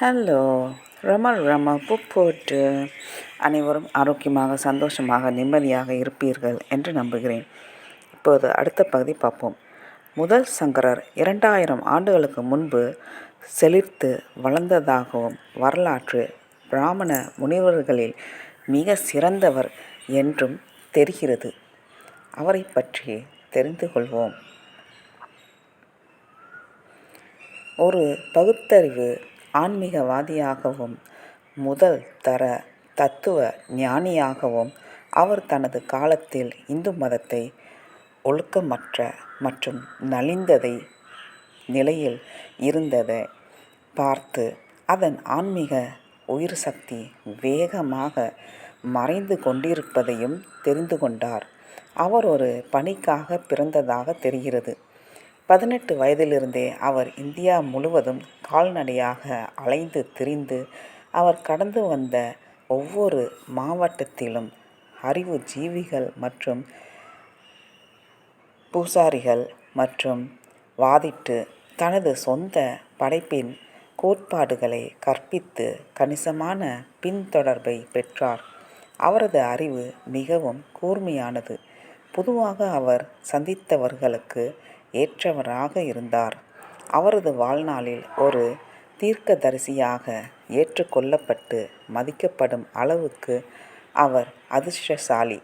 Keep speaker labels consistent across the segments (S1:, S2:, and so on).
S1: Hello ரம ரம புப்போட்டு அனைவரும் ஆரோக்கியமாக சந்தோஷமாக நிம்மதியாக இருப்பீர்கள் என்று நம்புகிறேன். இப்போது அடுத்த பகுதி பார்ப்போம். முதல் சங்கரர் இரண்டாயிரம் ஆண்டுகளுக்கு முன்பு செழித்து வளர்ந்ததாகவும் வரலாற்று பிராமண முனிவர்களில் மிக சிறந்தவர் என்றும் தெரிகிறது. அவரை பற்றி தெரிந்து கொள்வோம். ஒரு பகுத்தறிவு ஆன்மீகவாதியாகவும் முதல் தர தத்துவ ஞானியாகவும் அவர் தனது காலத்தில் இந்து மதத்தை ஒழுக்கமற்ற மற்றும் நலிந்ததை நிலையில் இருந்ததை பார்த்து அதன் ஆன்மீக உயிர் சக்தி வேகமாக மறைந்து கொண்டிருப்பதையும் தெரிந்து கொண்டார். அவர் ஒரு பணிக்காக பிறந்ததாக தெரிகிறது. பதினெட்டு வயதிலிருந்தே அவர் இந்தியா முழுவதும் கால்நடையாக அலைந்து திரிந்து அவர் கடந்து வந்த ஒவ்வொரு மாவட்டத்திலும் அறிவு ஜீவிகள் மற்றும் பூசாரிகள் மற்றும் வாதிட்டு தனது சொந்த படைப்பின் கோட்பாடுகளை கற்பித்து கணிசமான பின்தொடர்பை பெற்றார். அவரது அறிவு மிகவும் கூர்மையானது. பொதுவாக அவர் சந்தித்தவர்களுக்கு ஏற்றவராக இருந்தார். அவரது வாழ்நாளில் ஒரு தீர்க்கதரிசியாக ஏற்றுக்கொள்ளப்பட்டு மதிக்கப்படும் அளவுக்கு அவர் அதிர்ஷ்டசாலி.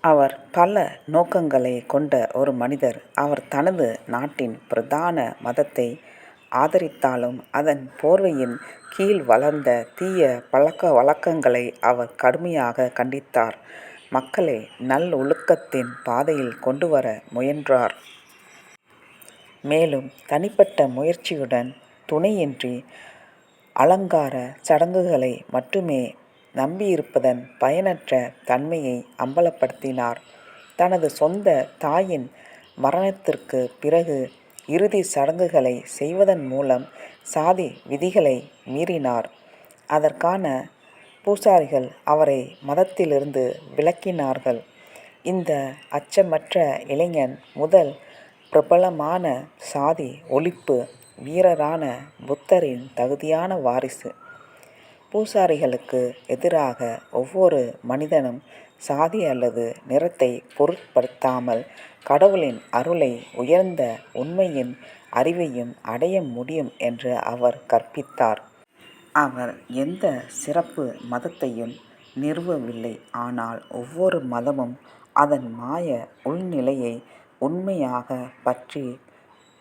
S1: அவர் பல நோக்கங்களை கொண்ட ஒரு மனிதர். அவர் தனது நாட்டின் பிரதான மதத்தை ஆதரித்தாலும் அதன் போர்வையின் கீழ் வளர்ந்த தீய பழக்க வழக்கங்களை அவர் கடுமையாக கண்டித்தார். மக்களை நல்லொழுக்கத்தின் பாதையில் கொண்டுவர முயன்றார். மேலும் தனிப்பட்ட முயற்சியுடன் துணையின்றி அலங்கார சடங்குகளை மட்டுமே நம்பியிருப்பதன் பயனற்ற தன்மையை அம்பலப்படுத்தினார். தனது சொந்த தாயின் மரணத்திற்கு பிறகு இறுதி சடங்குகளை செய்வதன் மூலம் சாதி விதிகளை மீறினார். அதற்கான பூசாரிகள் அவரை மதத்திலிருந்து விலக்கினார்கள். இந்த அச்சமற்ற இளைஞன் முதல் பிரபலமான சாதி ஒழிப்பு வீரரான புத்தரின் தகுதியான வாரிசு. பூசாரிகளுக்கு எதிராக ஒவ்வொரு மனிதனும் சாதி அல்லது நிறத்தை பொருட்படுத்தாமல் கடவுளின் அருளை உயர்ந்த உண்மையின் அறிவையும் அடைய முடியும் என்று அவர் கற்பித்தார். அவர் எந்த சிறப்பு மதத்தையும் நிறுவவில்லை. ஆனால் ஒவ்வொரு மதமும் அதன் மாய உள்நிலையை உண்மையாக பற்றி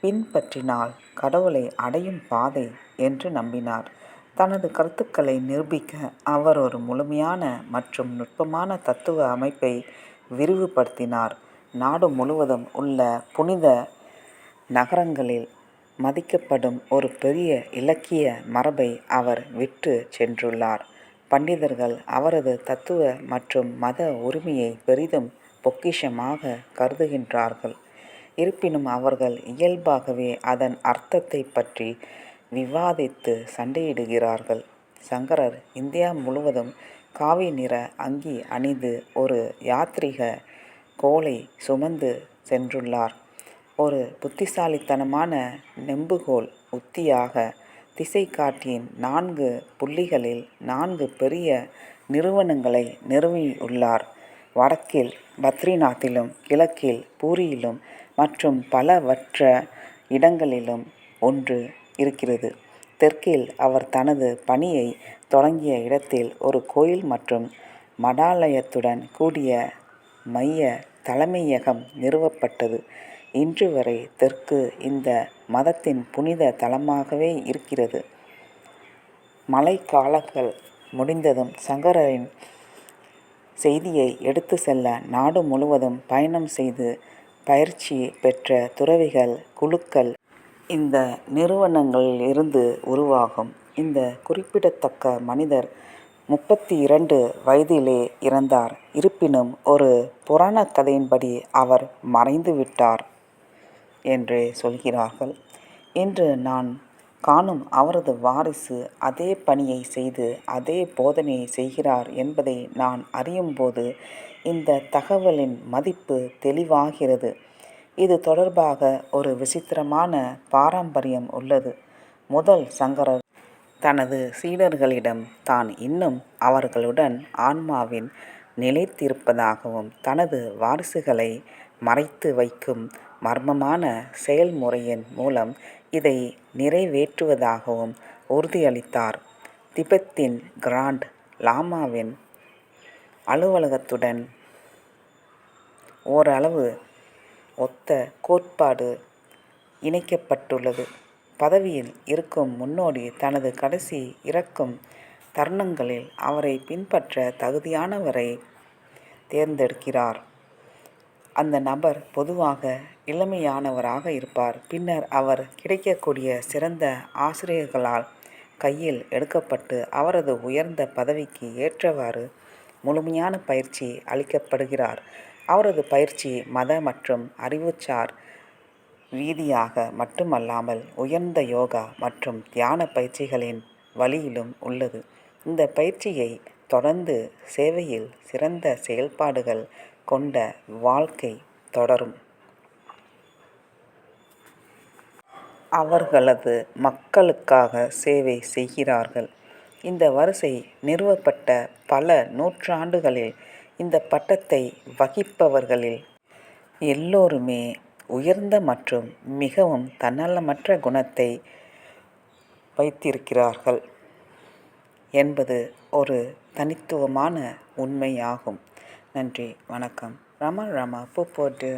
S1: பின்பற்றினால் கடவுளை அடையும் பாதை என்று நம்பினார். தனது கருத்துக்களை நிரூபிக்க அவர் ஒரு முழுமையான மற்றும் நுட்பமான தத்துவ அமைப்பை விரிவுபடுத்தினார். நாடு முழுவதும் உள்ள புனித நகரங்களில் மதிக்கப்படும் ஒரு பெரிய இலக்கிய மரபை அவர் விற்று சென்றுள்ளார். பண்டிதர்கள் அவரது தத்துவ மற்றும் மத உரிமையை பெரிதும் பொக்கிஷமாக கருதுகின்றார்கள். இருப்பினும் அவர்கள் இயல்பாகவே அதன் அர்த்தத்தை பற்றி விவாதித்து சண்டையிடுகிறார்கள். சங்கரர் இந்தியா முழுவதும் காவி நிற அங்கி அணிந்து ஒரு யாத்ரீக கோலை சுமந்து சென்றுள்ளார். ஒரு புத்திசாலித்தனமான நெம்புகோல் உத்தியாக திசை காட்டியின் நான்கு புள்ளிகளில் நான்கு பெரிய நிறுவனங்களை நிறுவியுள்ளார். வடக்கில் பத்ரிநாத்திலும் கிழக்கில் பூரியிலும் மற்றும் பலவற்ற இடங்களிலும் ஒன்று இருக்கிறது. தெற்கில் அவர் தனது பணியை தொடங்கிய இடத்தில் ஒரு கோயில் மற்றும் மடாலயத்துடன் கூடிய மைய தலைமையகம் நிறுவப்பட்டது. இன்று வரை தெற்கு இந்த மதத்தின் புனித தலமாகவே இருக்கிறது. மழைக்காலங்கள் முடிந்ததும் சங்கரரின் செய்தியை எடுத்து செல்ல நாடு முழுவதும் பயணம் செய்து பயிற்சி பெற்ற துறவிகள் குழுக்கள் இந்த நிறுவனங்களில் இருந்து உருவாகும். இந்த குறிப்பிடத்தக்க மனிதர் முப்பத்தி இரண்டு வயதிலே இறந்தார். இருப்பினும் ஒரு புராண கதையின்படி அவர் மறைந்துவிட்டார் என்றே சொல்கிறார்கள். இன்று நான் காணும் அவரது வாரிசு அதே பணியை செய்து அதே போதனையை செய்கிறார் என்பதை நான் அறியும்போது இந்த தகவலின் மதிப்பு தெளிவாகிறது. இது தொடர்பாக ஒரு விசித்திரமான பாரம்பரியம் உள்ளது. முதல் சங்கரர் தனது சீடர்களிடம் தான் இன்னும் அவர்களுடன் ஆன்மாவின் நிலைத்திருப்பதாகவும் தனது வாரிசுகளை மறைத்து வைக்கும் மர்மமான செயல்முறையின் மூலம் இதை நிறைவேற்றுவதாகவும் உறுதியளித்தார். திபெத்தின் கிராண்ட் லாமாவின் அலுவலகத்துடன் ஓரளவு ஒத்த கோட்பாடு இணைக்கப்பட்டுள்ளது. பதவியில் இருக்கும் முன்னோடி தனது கடைசி இறக்கும் தருணங்களில் அவரை பின்பற்ற தகுதியானவரை தேர்ந்தெடுக்கிறார். அந்த நபர் பொதுவாக இளமையானவராக இருப்பார். பின்னர் அவர் கிடைக்கக்கூடிய சிறந்த ஆசிரியர்களால் கையில் எடுக்கப்பட்டு அவரது உயர்ந்த பதவிக்கு ஏற்றவாறு முழுமையான பயிற்சி அளிக்கப்படுகிறார். அவரது பயிற்சி மத மற்றும் அறிவுசார் ரீதியாக மட்டுமல்லாமல் உயர்ந்த யோகா மற்றும் தியான பயிற்சிகளின் வழியிலும் உள்ளது. இந்த பயிற்சியை தொடர்ந்து சேவையில் சிறந்த செயல்பாடுகள் கொண்ட வாழ்க்கை தொடரும். அவர்களது மக்களுக்காக சேவை செய்கிறார்கள். இந்த வரிசை நிறுவப்பட்ட பல நூற்றாண்டுகளில் இந்த பட்டத்தை வகிப்பவர்களில் எல்லோருமே உயர்ந்த மற்றும் மிகவும் தன்னலமற்ற குணத்தை வைத்திருக்கிறார்கள் என்பது ஒரு தனித்துவமான உண்மையாகும். நன்றி வணக்கம். ரமா ரமா பூ போட்டு